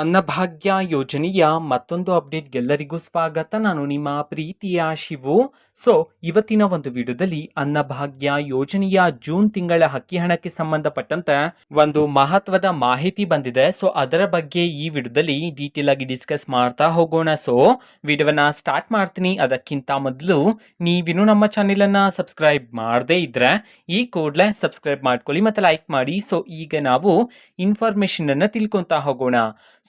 ಅನ್ನಭಾಗ್ಯ ಯೋಜನೆಯ ಮತ್ತೊಂದು ಅಪ್ಡೇಟ್ ಎಲ್ಲರಿಗೂ ಸ್ವಾಗತ. ನಾನು ನಿಮ್ಮ ಪ್ರೀತಿಯ ಶಿವು. ಸೊ ಇವತ್ತಿನ ಒಂದು ವಿಡಿಯೋದಲ್ಲಿ ಅನ್ನಭಾಗ್ಯ ಯೋಜನೆಯ ಜೂನ್ ತಿಂಗಳ ಹಕ್ಕಿ ಹಣಕ್ಕೆ ಸಂಬಂಧಪಟ್ಟಂತೆ ಒಂದು ಮಹತ್ವದ ಮಾಹಿತಿ ಬಂದಿದೆ. ಸೊ ಅದರ ಬಗ್ಗೆ ಈ ವಿಡಿಯೋದಲ್ಲಿ ಡೀಟೇಲ್ ಆಗಿ ಡಿಸ್ಕಸ್ ಮಾಡ್ತಾ ಹೋಗೋಣ. ಸೊ ವಿಡಿಯೋವನ್ನ ಸ್ಟಾರ್ಟ್ ಮಾಡ್ತೀನಿ. ಅದಕ್ಕಿಂತ ಮೊದಲು ನೀವಿನ್ನು ನಮ್ಮ ಚಾನೆಲ್ ಅನ್ನ ಸಬ್ಸ್ಕ್ರೈಬ್ ಮಾಡದೇ ಇದ್ರೆ ಈ ಕೂಡಲೇ ಸಬ್ಸ್ಕ್ರೈಬ್ ಮಾಡ್ಕೊಳ್ಳಿ ಮತ್ತೆ ಲೈಕ್ ಮಾಡಿ. ಸೊ ಈಗ ನಾವು ಇನ್ಫಾರ್ಮೇಶನ್ ಅನ್ನ ತಿಳ್ಕೊಂತಾ ಹೋಗೋಣ.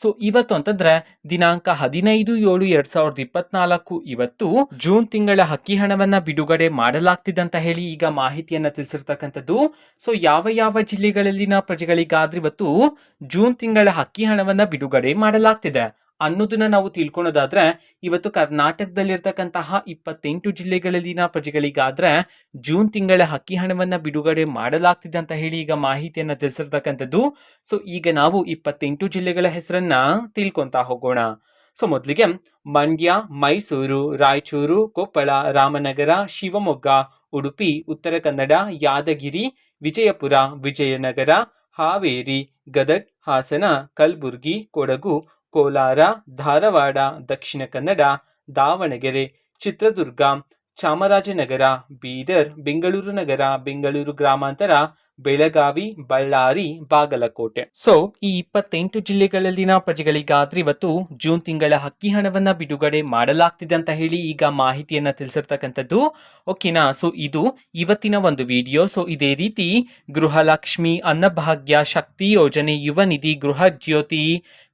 ಸೊ ಇವತ್ತು ಅಂತಂದ್ರೆ ದಿನಾಂಕ ಹದಿನೈದು ಏಳು ಎರಡ್ ಸಾವಿರದ ಇಪ್ಪತ್ನಾಲ್ಕು ಇವತ್ತು ಜೂನ್ ತಿಂಗಳ ಹಕ್ಕಿ ಹಣವನ್ನ ಬಿಡುಗಡೆ ಮಾಡಲಾಗ್ತಿದೆ ಅಂತ ಹೇಳಿ ಈಗ ಮಾಹಿತಿಯನ್ನ ತಿಳಿಸಿರ್ತಕ್ಕಂಥದ್ದು. ಸೊ ಯಾವ ಯಾವ ಜಿಲ್ಲೆಗಳಲ್ಲಿನ ಪ್ರಜೆಗಳಿಗಾದ್ರೆ ಇವತ್ತು ಜೂನ್ ತಿಂಗಳ ಹಕ್ಕಿ ಹಣವನ್ನ ಬಿಡುಗಡೆ ಮಾಡಲಾಗ್ತಿದೆ. ಅನ್ನೋದನ್ನ ನಾವು ತಿಳ್ಕೊಳೋದಾದ್ರೆ, ಇವತ್ತು ಕರ್ನಾಟಕದಲ್ಲಿರ್ತಕ್ಕಂತಹ ಇಪ್ಪತ್ತೆಂಟು ಜಿಲ್ಲೆಗಳಲ್ಲಿನ ಪ್ರಜೆಗಳಿಗಾದ್ರೆ ಜೂನ್ ತಿಂಗಳ ಹಕ್ಕಿ ಹಣವನ್ನ ಬಿಡುಗಡೆ ಮಾಡಲಾಗ್ತಿದೆ ಅಂತ ಹೇಳಿ ಈಗ ಮಾಹಿತಿಯನ್ನ ತಿಳಿಸಿರ್ತಕ್ಕಂಥದ್ದು. ಸೊ ಈಗ ನಾವು ಇಪ್ಪತ್ತೆಂಟು ಜಿಲ್ಲೆಗಳ ಹೆಸರನ್ನ ತಿಳ್ಕೊಂತಾ ಹೋಗೋಣ. ಸೊ ಮೊದಲಿಗೆ ಮಂಡ್ಯ, ಮೈಸೂರು, ರಾಯಚೂರು, ಕೊಪ್ಪಳ, ರಾಮನಗರ, ಶಿವಮೊಗ್ಗ, ಉಡುಪಿ, ಉತ್ತರ ಕನ್ನಡ, ಯಾದಗಿರಿ, ವಿಜಯಪುರ, ವಿಜಯನಗರ, ಹಾವೇರಿ, ಗದಗ್, ಹಾಸನ, ಕಲ್ಬುರ್ಗಿ, ಕೊಡಗು ಕೋಲಾರ, ಧಾರವಾಡ, ದಕ್ಷಿಣ ಕನ್ನಡ, ದಾವಣಗೆರೆ, ಚಿತ್ರದುರ್ಗ, ಚಾಮರಾಜನಗರ, ಬೀದರ್, ಬೆಂಗಳೂರು ನಗರ, ಬೆಂಗಳೂರು ಗ್ರಾಮಾಂತರ, ಬೆಳಗಾವಿ, ಬಳ್ಳಾರಿ, ಬಾಗಲಕೋಟೆ. ಸೊ ಈ ಇಪ್ಪತ್ತೆಂಟು ಜಿಲ್ಲೆಗಳಲ್ಲಿನ ಪ್ರಜೆಗಳಿಗಾದ್ರೆ ಇವತ್ತು ಜೂನ್ ತಿಂಗಳ ಅಕ್ಕಿ ಹಣವನ್ನ ಬಿಡುಗಡೆ ಮಾಡಲಾಗ್ತಿದೆ ಅಂತ ಹೇಳಿ ಈಗ ಮಾಹಿತಿಯನ್ನ ತಿಳಿಸಿರ್ತಕ್ಕಂಥದ್ದು. ಓಕೆನಾ ಸೊ ಇದು ಇವತ್ತಿನ ಒಂದು ವಿಡಿಯೋ ಸೊ ಇದೇ ರೀತಿ ಗೃಹಲಕ್ಷ್ಮಿ ಅನ್ನಭಾಗ್ಯ ಶಕ್ತಿ ಯೋಜನೆ ಯುವ ನಿಧಿ ಗೃಹ ಜ್ಯೋತಿ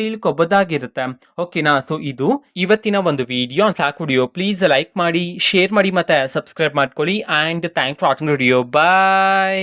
ತಿಳ್ಕೊಬೋದಾಗಿರುತ್ತೆ. ಓಕೆನಾ ಸೊ ಇದು ಇವತ್ತಿನ ಒಂದು ವಿಡಿಯೋ ಸಾಕು ವಿಡಿಯೋ ಪ್ಲೀಸ್ ಲೈಕ್ ಮಾಡಿ ಶೇರ್ ಮಾಡಿ ಮತ್ತೆ ಸಬ್ಸ್ಕ್ರೈಬ್ ಮಾಡ್ಕೊಳ್ಳಿ. And thank for watching video bye